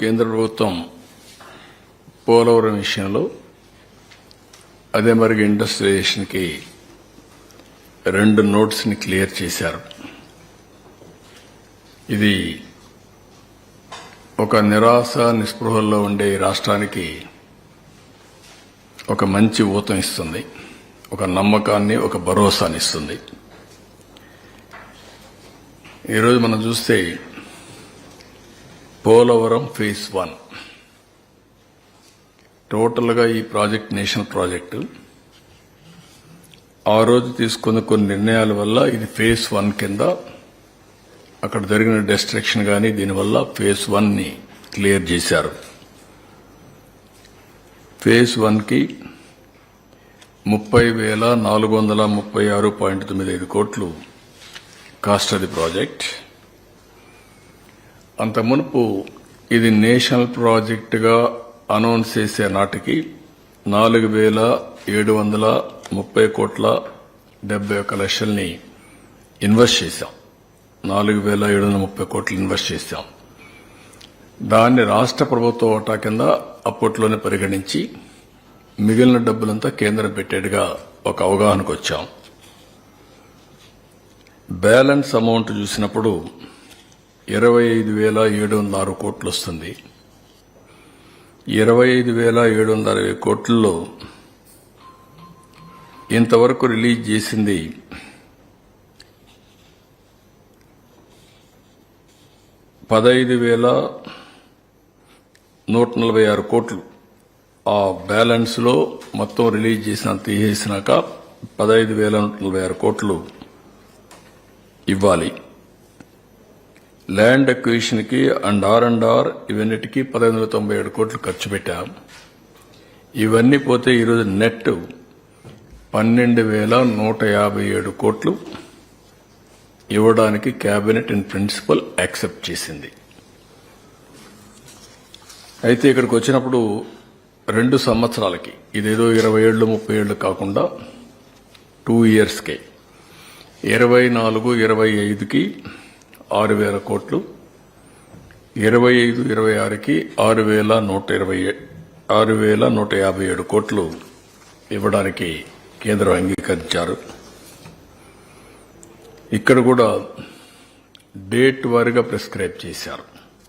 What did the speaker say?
కేంద్ర ప్రభుత్వం పోలవరం విషయంలో అదే మరి ఇండస్ట్రియలైజేషన్కి రెండు నోట్స్ని క్లియర్ చేశారు. ఇది ఒక నిరాశ నిస్పృహల్లో ఉండే రాష్ట్రానికి ఒక మంచి ఊతం ఇస్తుంది. ఒక నమ్మకాన్ని ఒక భరోసాని ఇస్తుంది. ఈరోజు మనం చూస్తే పోలవరం ఫేజ్ వన్. టోటల్గా ఈ ప్రాజెక్ట్ నేషనల్ ప్రాజెక్టు. ఆ రోజు తీసుకున్న కొన్ని నిర్ణయాల వల్ల ఇది ఫేజ్ వన్ కింద అక్కడ జరిగిన డిస్ట్రక్షన్ కానీ దీనివల్ల ఫేజ్ వన్ని క్లియర్ చేశారు. ఫేజ్ వన్కి ముప్పై వేల నాలుగు వందల ముప్పై ఆరు పాయింట్ తొమ్మిది ఐదు కోట్లు కాస్ట్ అది ప్రాజెక్ట్. అంత మునుపు ఇది నేషనల్ ప్రాజెక్టుగా అనౌన్స్ చేసే నాటికి నాలుగు వేల ఏడు వందల ముప్పై కోట్ల డెబ్బై ఒక్క లక్షల్ని ఇన్వెస్ట్ చేశాం. నాలుగు వేల ఏడు వందల ముప్పై కోట్లు ఇన్వెస్ట్ చేశాం. దాన్ని రాష్ట్ర ప్రభుత్వ ఓటా కింద అప్పట్లోనే పరిగణించి మిగిలిన డబ్బులంతా కేంద్రం పెట్టేట్టుగా ఒక అవగాహనకు వచ్చాం బ్యాలెన్స్ అమౌంట్ చూసినప్పుడు ఇరవై ఐదు వేల ఏడు వందల ఆరు కోట్లు వస్తుంది ఇరవై ఐదు వేల ఏడు వందల అరవై కోట్లలో ఇంతవరకు రిలీజ్ చేసింది పదహైదు వేల నూట నలభై ఆరు కోట్లు. ఆ బ్యాలెన్స్లో మొత్తం రిలీజ్ చేసిన తీసేసినాక పదహైదు వేల నూట నలభై ఆరు కోట్లు ఇవ్వాలి. ల్యాండ్ అక్విజిషన్కి అండ్ ఆర్ అండ్ ఆర్ ఇవన్నిటికీ పదహైదు వందల తొంభై ఏడు కోట్లు ఖర్చు పెట్టాం. ఇవన్నీ పోతే ఈరోజు నెట్ పన్నెండు వేల నూట యాభై ఏడు కోట్లు ఇవ్వడానికి క్యాబినెట్ ఇన్ ప్రిన్సిపల్ యాక్సెప్ట్ చేసింది. అయితే ఇక్కడికి వచ్చినప్పుడు రెండు సంవత్సరాలకి ఇదేదో ఇరవై ఏళ్ళు ముప్పై ఏళ్ళు కాకుండా టూ ఇయర్స్కే ఇరవై నాలుగు ఇరవై ఐదుకి ఆరు వేల కోట్లు. ఇరవై ఐదు ఇరవై ఆరుకి ఆరు వేల నూట ఇరవై ఆరు వేల నూట యాభై ఏడు కోట్లు ఇవ్వడానికి కేంద్రం అంగీకరించారు. ఇక్కడ కూడా డేట్ వారీగా ప్రిస్క్రైబ్ చేశారు.